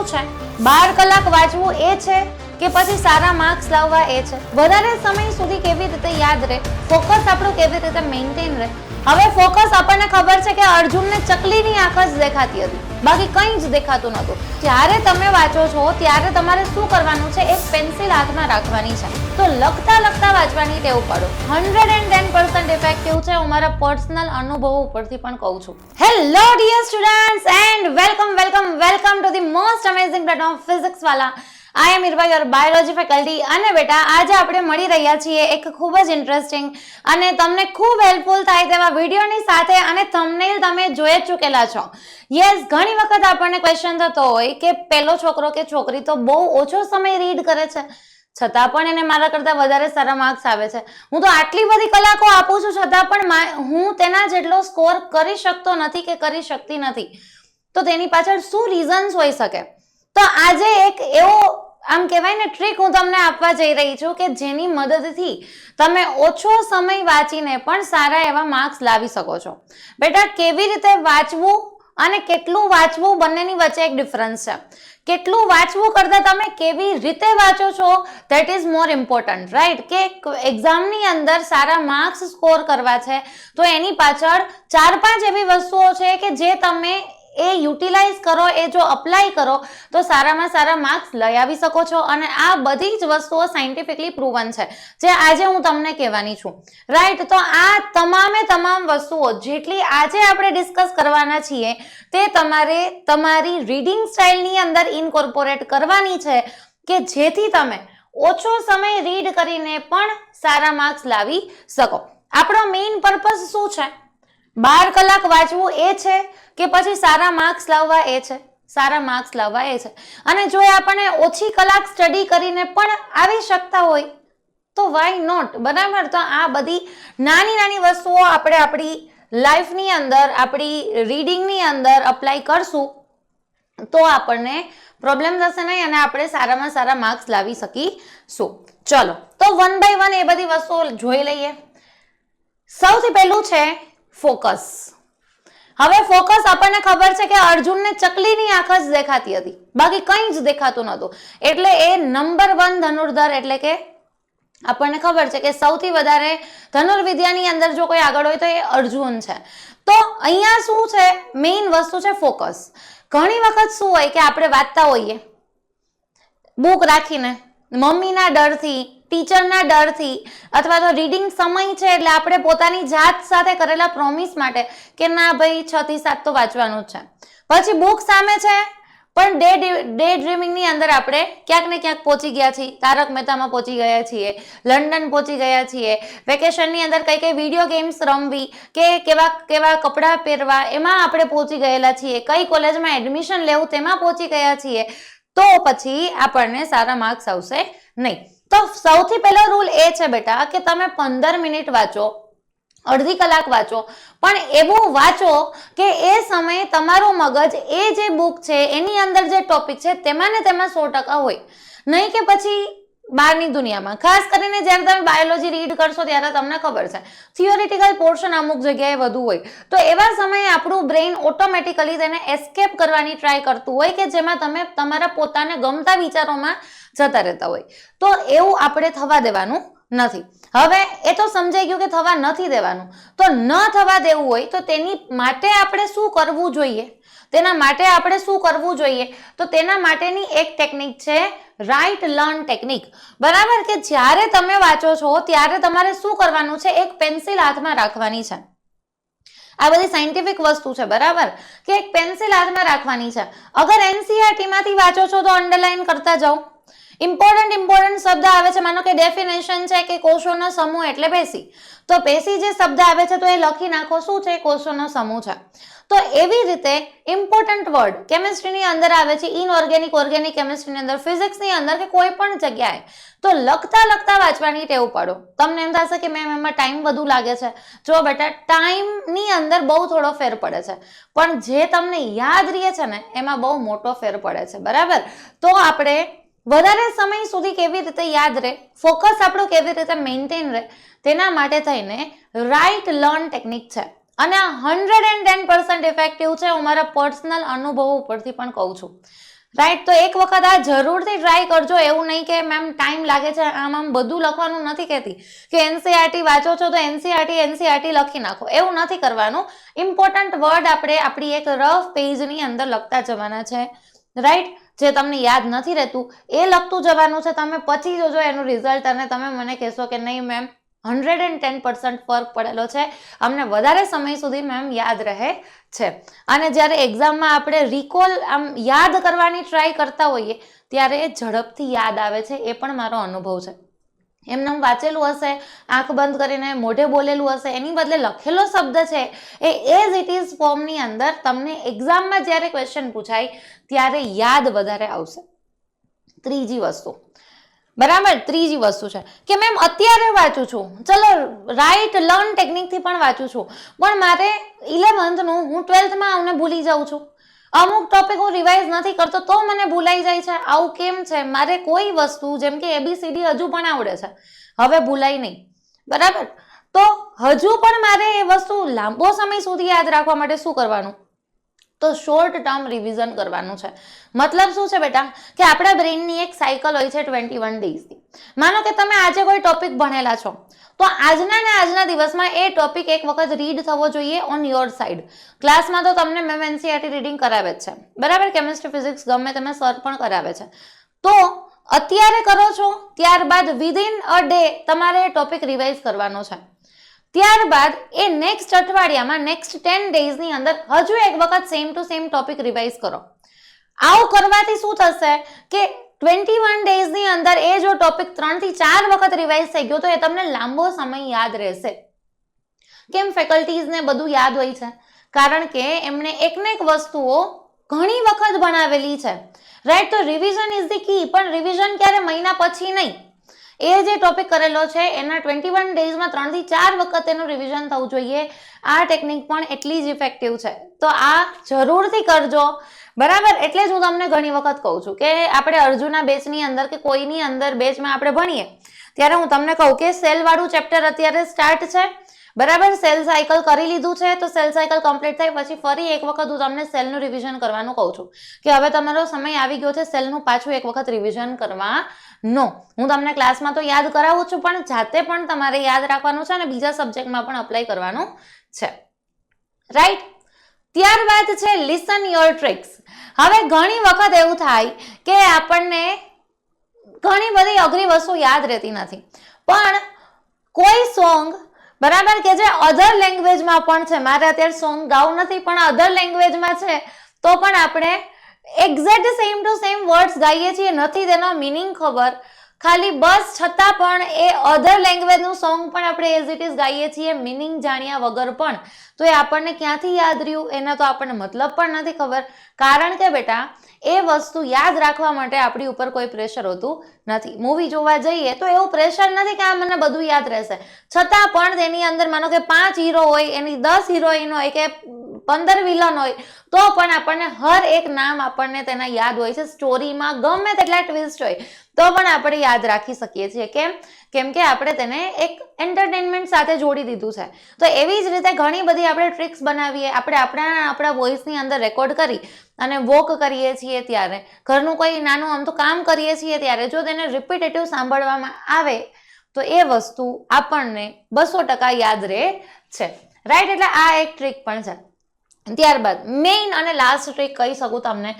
શું છે? બાર કલાક વાંચવું એ છે કે પછી સારા માર્ક્સ લાવવા એ છે? વધારે સમય સુધી કેવી રીતે યાદ રહે? ફોકસ આપણું કેવી રીતે મેન્ટેન રહે? હવે ફોકસ આપણને ખબર છે કે અર્જુનને ચકલીની આંખ જ દેખાતી હતી. બાકી કંઈ જ દેખાતું નહોતું. જ્યારે તમે વાંચો છો, ત્યારે તમારે શું કરવાનું છે? એક પેન્સિલ હાથમાં રાખવાની છે. તો લખતા લખતા વાંચવાની ટેવ પડો. Hundred and ten percent effective છે? હું મારા પર્સનલ અનુભવો ઉપરથી પણ કહું છું. Hello dear students and welcome welcome welcome to the most amazing platform Physics Wallah I am Irva your biology faculty અને બેટા, આજે આપણે મળી રહ્યા છીએ એક ખૂબ જ ઇન્ટરેસ્ટિંગ અને તમને ખૂબ હેલ્પફુલ થાય તેવા વિડીયોની સાથે અને થંબનેલ તમે જોઈ જ ચૂકેલા છો. યસ ઘણી વખત આપણને ક્વેશ્ચન થતો હોય કે પેલો છોકરો કે છોકરી તો બહુ ઓછો સમય રીડ કરે છે. છતાં પણ એને મારા કરતાં વધારે સારા માર્ક્સ આવે છે. હું તો આટલી બધી કલાકો આપું છું, છતાં પણ હું તેના જેટલો સ્કોર કરી શકતો નથી કે કરી શકતી નથી. તો તેની પાછળ શું રીઝન્સ હોઈ શકે? તો આજે એક એવો આમ કહેવાય ને ટ્રીક હું તમને આપવા જઈ રહી છું કે જેની મદદથી તમે ઓછો સમય વાંચીને પણ સારા એવા માર્ક્સ લાવી શકો છો. બેટા, કેવી રીતે વાંચવું અને કેટલું વાંચવું બંનેની વચ્ચે એક ડિફરન્સ છે. કેટલું વાંચવું કરતાં તમે કેવી રીતે વાંચો છો that is more important right કે એક્ઝામની અંદર સારા માર્ક્સ સ્કોર કરવા છે, તો એની પાછળ ચાર પાંચ એવી વસ્તુઓ છે કે જે તમે એ યુટિલાઇઝ કરો, એ જો અપ્લાય કરો, તો સારામાં સારા માર્ક્સ લઈ આવી શકો છો અને આ બધી જ વસ્તુઓ સાયન્ટિફિકલી પ્રૂવન છે. જે આજે હું તમને કહેવાની છું. રાઈટ તો આ તમામે તમામ વસ્તુઓ જેટલી આજે આપણે ડિસ્કસ કરવાના છીએ, તે તમારે તમારી રીડિંગ સ્ટાઇલની અંદર ઇનકોર્પોરેટ કરવાની છે કે જેથી તમે ઓછો સમય રીડ કરીને પણ સારા માર્ક્સ લાવી શકો. આપણો મેઇન પર્પઝ શું છે? બાર કલાક વાંચવું એ છે કે પછી સારા માર્ક્સ લાવવા એ છે? સારા માર્ક્સ લાવવા એ છે. અને જો એ આપણને ઓછી કલાક સ્ટડી કરીને પણ આવી શકતા હોય, તો વાય નોટ બરાબર? તો આ બધી નાની નાની વસ્તુઓ આપણે આપણી લાઈફની અંદર, આપણી રીડિંગની અંદર અપ્લાય કરશું, તો આપણને પ્રોબ્લેમ થશે નહીં અને આપણે સારામાં સારા માર્ક્સ લાવી શકીશું. ચલો, તો વન બાય વન એ બધી વસ્તુઓ જોઈ લઈએ. સૌથી પહેલું છે ફોકસ. હવે ફોકસ આપણને ખબર છે કે અર્જુનને ચકલીની આંખ જ દેખાતી હતી. બાકી કંઈ જ દેખાતું નહોતું. એટલે એ નંબર વન ધનુર્ધર એટલે કે આપણને ખબર છે કે સૌથી વધારે ધનુર્વિદ્યાની અંદર જો કોઈ આગળ હોય તો એ અર્જુન છે. તો અહીંયા શું છે? મેઇન વસ્તુ છે ફોકસ. ઘણી વખત શું હોય કે આપણે વાંચતા હોઈએ. બુક રાખીને મમ્મીના ડરથી ટીચરના ડરથી અથવા તો રીડિંગ સમય છે એટલે આપણે પોતાની જાત સાથે કરેલા પ્રોમિસ માટે કે ના ભાઈ, છ થી સાત તો વાંચવાનું છે. પછી બુક સામે છે, પણ ડે ડે ડ્રીમિંગની અંદર આપણે ક્યાંક ને ક્યાંક પહોંચી ગયા છીએ. તારક મહેતામાં પહોંચી ગયા છીએ, લંડન પહોંચી ગયા છીએ વેકેશનની અંદર કઈ કઈ વીડિયો ગેમ્સ રમવી, કે કેવા કેવા કપડાં પહેરવા, એમાં આપણે પહોંચી ગયેલા છીએ. કઈ કોલેજમાં એડમિશન લેવું તેમાં પહોંચી ગયા છીએ. તો પછી આપણને સારા માર્ક્સ આવશે નહીં. તો સૌથી પહેલો રૂલ એ છે બેટા કે તમે પંદર મિનિટ વાંચો, અડધી કલાક વાંચો. પણ એવું વાંચો કે એ સમયે તમારું મગજ, એ જે બુક છે, એની અંદર જે ટોપિક છે, તેમાં ને તેમાં સો ટકા હોય. નહીં કે પછી બહારની દુનિયામાં. ખાસ કરીને જ્યારે તમે બાયોલોજી રીડ કરશો ત્યારે તમને ખબર છે. થિયોરિટિકલ પોર્શન અમુક જગ્યાએ વધુ હોય. તો એવા સમયે આપણું બ્રેઇન ઓટોમેટિકલી તેને એસ્કેપ કરવાની ટ્રાય કરતું હોય કે જેમાં તમે તમારા પોતાને ગમતા વિચારોમાં જતા રહેતા હોય. તો એવું આપણે થવા દેવાનું નથી. હવે એ તો સમજાઈ ગયું કે થવા નથી દેવાનું. તો ન થવા દેવું હોય તો તેની માટે આપણે શું કરવું જોઈએ? તેના માટે આપણે શું કરવું જોઈએ? તો તેના માટેની એક ટેકનિક છે રાઇટ લર્ન ટેકનિક બરાબર કે જ્યારે તમે વાંચો છો ત્યારે તમારે શું કરવાનું છે? એક પેન્સિલ હાથમાં રાખવાની છે. આ બધી સાયન્ટિફિક વસ્તુ છે, બરાબર? કે એક પેન્સિલ હાથમાં રાખવાની છે. અગર એનસીઆરટી માંથી વાંચો છો તો અંડરલાઈન કરતા જાઓ. ઇમ્પોર્ટન્ટ ઇમ્પોર્ટન્ટ શબ્દ આવે છે. માનો કે ડેફિનેશન છે કે કોષોનો સમૂહ એટલે પેશી. તો પેશી જે શબ્દ આવે છે તો એ લખી નાખો શું છે? કોષોનો સમૂહ છે. તો એવી રીતે ઇમ્પોર્ટન્ટ વર્ડ કેમિસ્ટ્રીની અંદર આવે છે. ઇનઓર્ગેનિક ઓર્ગેનિક કેમિસ્ટ્રીની અંદર ફિઝિક્સની અંદર કે કોઈ પણ જગ્યાએ. તો લખતા લખતા વાંચવાની ટેવ પાડો. તમને એમ થશે કે મેમ, એમાં ટાઈમ વધુ લાગે છે. જો બેટા ટાઈમની અંદર બહુ થોડો ફેર પડે છે. પણ જે તમને યાદ રહે છે ને, એમાં બહુ મોટો ફેર પડે છે. બરાબર? તો આપણે વધારે સમય સુધી કેવી રીતે યાદ રહે ફોકસ આપણું કેવી રીતે મેન્ટેન રહે, તેના માટે થઈને રાઇટ લર્ન ટેકનિક છે. અને આ hundred and ten percent effective છે, હું મારા પર્સનલ અનુભવો ઉપરથી પણ કહું છું. રાઈટ તો એક વખત આ જરૂરથી ટ્રાય કરજો, એવું નહીં કે મેમ ટાઈમ લાગે છે, આમ આમ બધું લખવાનું નથી કહેતી. કે એનસીઆરટી વાંચો છો તો એનસીઆરટી એનસીઆરટી લખી નાખો, એવું નથી કરવાનું. ઇમ્પોર્ટન્ટ વર્ડ આપણે આપણી એક રફ પેજની અંદર લખતા જવાના છે. રાઈટ જે તમને યાદ નથી રહેતું, એ લખતું જવાનું છે. તમે પછી જોજો એનું રિઝલ્ટ અને તમે મને કહેશો કે નહીં ma'am hundred and ten percent ફર્ક પડેલો છે. અમને વધારે સમય સુધી મેમ યાદ રહે છે. અને જ્યારે એક્ઝામમાં આપણે રિકોલ આમ યાદ કરવાની ટ્રાય કરતા હોઈએ, ત્યારે ઝડપથી યાદ આવે છે. એ પણ મારો અનુભવ છે. એમને વાંચેલું હશે, આંખ બંધ કરીને મોઢે બોલેલું હશે, એની બદલે લખેલો શબ્દ છે, એ એઝ ઇટ ઇઝ ફોર્મની અંદર તમને એક્ઝામમાં જ્યારે ક્વેશ્ચન પૂછાય, ત્યારે યાદ વધારે આવશે. ત્રીજી વસ્તુ. બરાબર? ત્રીજી વસ્તુ છે. કે મેમ અત્યારે વાંચું છું. ચલો રાઈટ લર્ન ટેકનિકથી પણ વાંચું છું. પણ મારે ઇલેવન્થનું હું ટ્વેલ્થમાં આવને ભૂલી જાઉં છું. અમુક ટોપિક હું રિવાઇઝ નથી કરતો તો મને ભૂલાઈ જાય છે. આવું કેમ છે? મારે કોઈ વસ્તુ, જેમ કે એબીસીડી હજુ પણ આવડે છે. હવે ભૂલાય નહીં. બરાબર? તો હજુ પણ મારે એ વસ્તુ લાંબો સમય સુધી યાદ રાખવા માટે શું કરવાનું? તો શોર્ટ ટર્મ રિવિઝન કરવાનું છે. મતલબ શું છે બેટા? કે આપણા બ્રેઇનની એક સાયકલ હોય છે ટ્વેન્ટી વન ડેઝની માનો કે તમે આજે કોઈ ટોપિક ભણેલા છો. તો આજના ને આજના દિવસમાં એ ટોપિક એક વખત રીડ થવો જોઈએ ઓન યોર સાઈડ ક્લાસમાં તો તમને મેમ એનસીઆરટી રીડિંગ કરાવે જ છે. બરાબર? કેમિસ્ટ્રી ફિઝિક્સ ગમે તમે સર પણ કરાવે છે. તો અત્યારે કરો છો, ત્યારબાદ વિધિન અ ડે તમારે ટોપિક રિવાઇઝ કરવાનો છે. ત્યારબાદ એ નેક્સ્ટ અઠવાડિયામાં નેક્સ્ટ ટેન ડેઝની અંદર હજુ એક વખત same to same topic revise કરો. આવું કરવાથી શું થશે કે ટ્વેન્ટી વન ડેઝની અંદર એ જો ટોપિક ત્રણથી ચાર વખત રિવાઇઝ થઈ ગયો તો એ તમને લાંબો સમય યાદ રહેશે. કેમ ફેકલ્ટીઝને બધું યાદ હોય છે? કારણ કે એમણે એકને એક વસ્તુઓ ઘણી વખત ભણાવેલી છે. રાઈટ તો રિવિઝન ઇઝ ધી કી પણ રિવિઝન ક્યારે મહિના પછી નહીં? એ જે ટોપિક કરેલો છે, એના ટ્વેન્ટી વન ડેઝમાં ત્રણથી ચાર વખત એનું રિવિઝન થવું જોઈએ. આ ટેકનિક પણ એટલી જ ઇફેક્ટિવ છે. તો આ જરૂરથી કરજો. બરાબર? એટલે જ હું તમને ઘણી વખત કહું છું કે આપણે અર્જુના બેચની અંદર કે કોઈની અંદર બેચમાં આપણે ભણીએ. ત્યારે હું તમને કહું કે સેલ વાળું ચેપ્ટર અત્યારે સ્ટાર્ટ છે. બરાબર સેલ સાયકલ કરી લીધું છે, તો સેલ સાયકલ કમ્પ્લીટ થાય, પછી ફરી એક વખત હું તમને સેલનું રિવિઝન કરવાનું કહું છું. કે હવે તમારો સમય આવી ગયો છે સેલનું પાછું એક વખત રિવિઝન કરવાનો. હું તમને ક્લાસમાં તો યાદ કરાવું છું, પણ જાતે પણ તમારે યાદ રાખવાનું છે અને બીજા સબ્જેક્ટમાં પણ અપ્લાય કરવાનું છે. રાઈટ ત્યારબાદ છે લિસન યોર ટ્રિક્સ હવે ઘણી વખત એવું થાય કે આપણને ઘણી બધી અઘરી વસ્તુ યાદ રહેતી નથી. પણ કોઈ સોંગ બરાબર કે જે અધર લેંગ્વેજમાં પણ છે. મારે અત્યારે સોંગ ગાવું નથી, પણ અધર લેંગ્વેજમાં છે, તો પણ આપણે exact same to same words ગાઈએ છીએ. નથી તેનો મિનિંગ ખબર. ખાલી બસ છતાં પણ એ અધર લેંગ્વેજનું સોંગ પણ આપણે એઝ ઇટ ઇઝ ગાઈએ છીએ મિનિંગ જાણ્યા વગર પણ. તો એ આપણને ક્યાંથી યાદ રહ્યું? એના તો આપણને મતલબ પણ નથી ખબર. કારણ કે બેટા, એ વસ્તુ યાદ રાખવા માટે આપણી ઉપર કોઈ પ્રેશર હોતું નથી. મૂવી જોવા જઈએ તો એવું પ્રેશર નથી કે આ મને બધું યાદ રહેશે. છતાં પણ તેની અંદર માનો કે પાંચ હીરો હોય, એની દસ હિરોઈન હોય કે પંદર વિલન હોય, તો પણ આપણને હર એક નામ આપણને તેના યાદ હોય છે. સ્ટોરીમાં ગમે તેટલા ટ્વિસ્ટ હોય, તો પણ આપણે યાદ રાખી શકીએ છીએ. કેમ? કેમ કે આપણે તેને એક એન્ટરટેનમેન્ટ સાથે જોડી દીધું છે. તો એવી જ રીતે ઘણી બધી આપણે ટ્રિક્સ બનાવીએ, આપણે આપણા આપણા વોઇસની અંદર રેકોર્ડ કરી અને વોક કરીએ છીએ ત્યારે. ઘરનું કોઈ નાનું આમ તો કામ કરીએ છીએ ત્યારે, જો તેને રિપીટેટિવ સાંભળવામાં આવે, તો એ વસ્તુ આપણને બસો ટકા યાદ રહે છે. રાઈટ એટલે આ એક ટ્રીક પણ છે. ત્યારબાદ મેઇન અને લાસ્ટ ટ્રીક કહી શકું તમને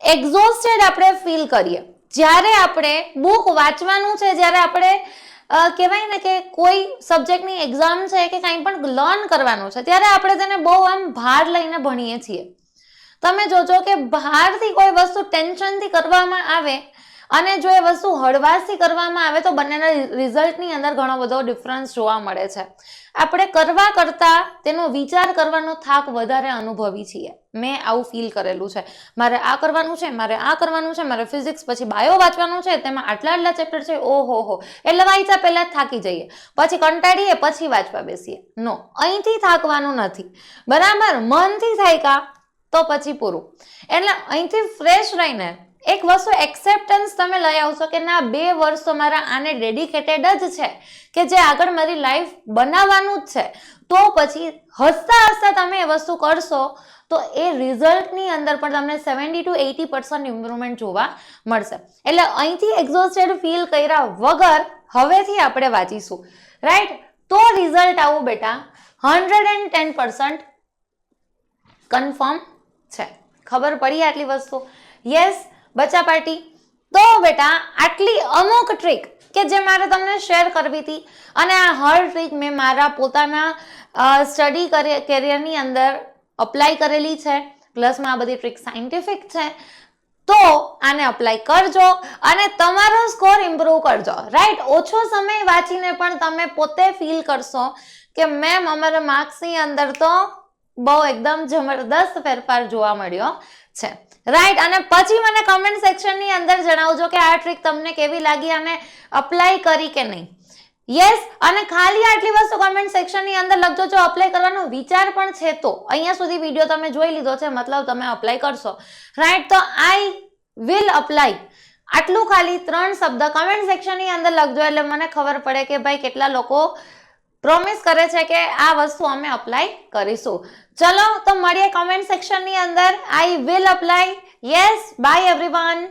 એક્ઝોસ્ટેડ આપણે ફીલ કરીએ. જ્યારે આપણે બુક વાંચવાનું છે, જ્યારે આપણે કહેવાય ને કે કોઈ સબ્જેક્ટની એક્ઝામ છે કે કંઈ પણ લર્ન કરવાનું છે, ત્યારે આપણે તેને બહુ આમ ભાર લઈને ભણીએ છીએ. તમે જોજો કે બહારથી કોઈ વસ્તુ ટેન્શનથી કરવામાં આવે અને જો એ વસ્તુ હળવાશથી કરવામાં આવે તો બંનેના રિઝલ્ટની અંદર ઘણો બધો ડિફરન્સ જોવા મળે છે. આપણે કરવા કરતાં તેનો વિચાર કરવાનો થાક વધારે અનુભવી છીએ. મેં આવું ફીલ કરેલું છે. મારે આ કરવાનું છે, મારે આ કરવાનું છે, મારે ફિઝિક્સ પછી બાયો વાંચવાનું છે, તેમાં આટલા આટલા ચેપ્ટર છે, ઓહો હો. એટલે વાંચ્યા પહેલાં થાકી જઈએ. પછી કંટાળીએ, પછી વાંચવા બેસીએ. નો અહીંથી થાકવાનું નથી. બરાબર? મનથી થાય કા? તો પછી પૂરું. એટલે અહીંથી ફ્રેશ રહીને એક વસ્તુ એક્સેપ્ટન્સ તમે લઈ આવશો કે ના, બે વર્ષ તો મારા આને ડેડિકેટેડ જ છે કે જે આગળ મારી લાઈફ બનાવવાનું જ છે. તો પછી હસતા હસતા તમે એ વસ્તુ કરશો તો એ રિઝલ્ટની અંદર પણ તમને seventy to eighty percent improvement જોવા મળશે. એટલે અહીંથી એક્ઝોસ્ટેડ ફીલ કર્યા વગર હવેથી આપણે વાંચીશું. રાઈટ તો રિઝલ્ટ આવું બેટા. Hundred and ten percent confirm છે. ખબર પડી આટલી વસ્તુ? યસ બચ્ચા પાર્ટી. તો બેટા, આટલી અમુક ટ્રીક કે જે મારે તમને શેર કરવી હતી, અને આ હર ટ્રીક મેં મારા પોતાના સ્ટડી કેરિયરની અંદર અપ્લાય કરેલી છે. પ્લસમાં આ બધી ટ્રીક સાયન્ટિફિક છે. તો આને અપ્લાય કરજો અને તમારો સ્કોર ઇમ્પ્રૂવ કરજો. રાઈટ ઓછો સમય વાંચીને પણ તમે પોતે ફીલ કરશો કે મેમ અમારા માર્ક્સની અંદર તો બહુ એકદમ જબરદસ્ત ફેરફાર જોવા મળ્યો. છે. રાઈટ અને પછી મને કમેન્ટ સેક્શનની અંદર જણાવજો કે આ ટ્રીક તમને કેવી લાગી અને અપ્લાય કરી કે નહીં. યસ અને ખાલી આટલી વસ્તુ કમેન્ટ સેક્શનની અંદર લખજો. જો અપ્લાય કરવાનો વિચાર પણ છે તો અહીંયા સુધી વીડિયો તમે જોઈ લીધો છે, મતલબ તમે અપ્લાય કરશો. રાઈટ તો આઈ વિલ અપ્લાય આટલું ખાલી ત્રણ શબ્દ કમેન્ટ સેક્શનની અંદર લખજો એટલે મને ખબર પડે કે ભાઈ કેટલા લોકો પ્રોમિસ કરે છે કે આ વસ્તુ અમે અપ્લાય કરીશું. ચલો, તો મળીએ કમેન્ટ સેક્શનની અંદર. I will apply yes bye everyone